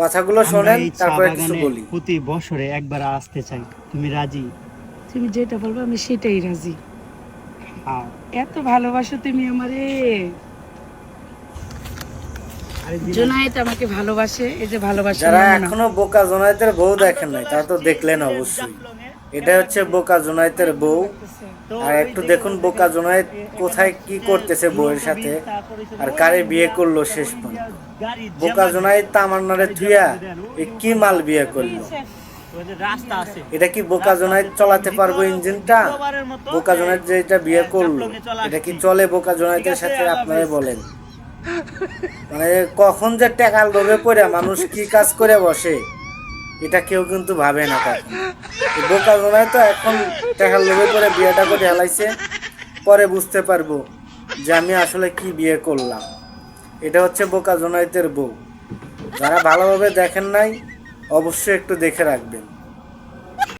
কথাগুলো শোনেন তারপরে কিছু বলি। প্রতি বছরে একবার আসতে চাই। তুমি রাজি? তুমি যেটা বলব আমি সেটাই রাজি। এত ভালোবাসো তুমি আমারে। জোনায়েত আমাকে ভালোবাসে এই যে ভালোবাসে যারা এখনও বোকা জোনায়েতের বউ দেখেন নাই তারা তো দেখলেন অবশ্যই। এটা হচ্ছে বোকা জোনায়েতের বউ। আর একটু দেখুন বোকা জোনায়েত কোথায় কি করতেছে বউয়ের সাথে আর কারে বিয়ে করল শেষ পর্যন্ত। বোকা জোনায়েত তামান্নারে থুইয়া এ কি মাল বিয়ে করল? এটা কি বোকা জোনায়েত চালাতে পারব ইঞ্জিনটা? বোকা জোনায়েত যে এটা বিয়ে করল, এটা কি চলে বোকা জোনায়েতের সাথে আপনারা বলেন? মানে কখন যে টেকাল লোভে পড়ে মানুষ কি কাজ করে বসে? এটা কেউ কিন্তু ভাবে না কখন বোকা জোনায় তো এখন দেখার লোভে করে বিয়েটা করে হেলাইছে, পরে বুঝতে পারব যে আমি আসলে কি বিয়ে করলাম। এটা হচ্ছে বোকা জোনাইতের বউ। যারা ভালোভাবে দেখেন নাই, অবশ্যই একটু দেখে রাখবেন।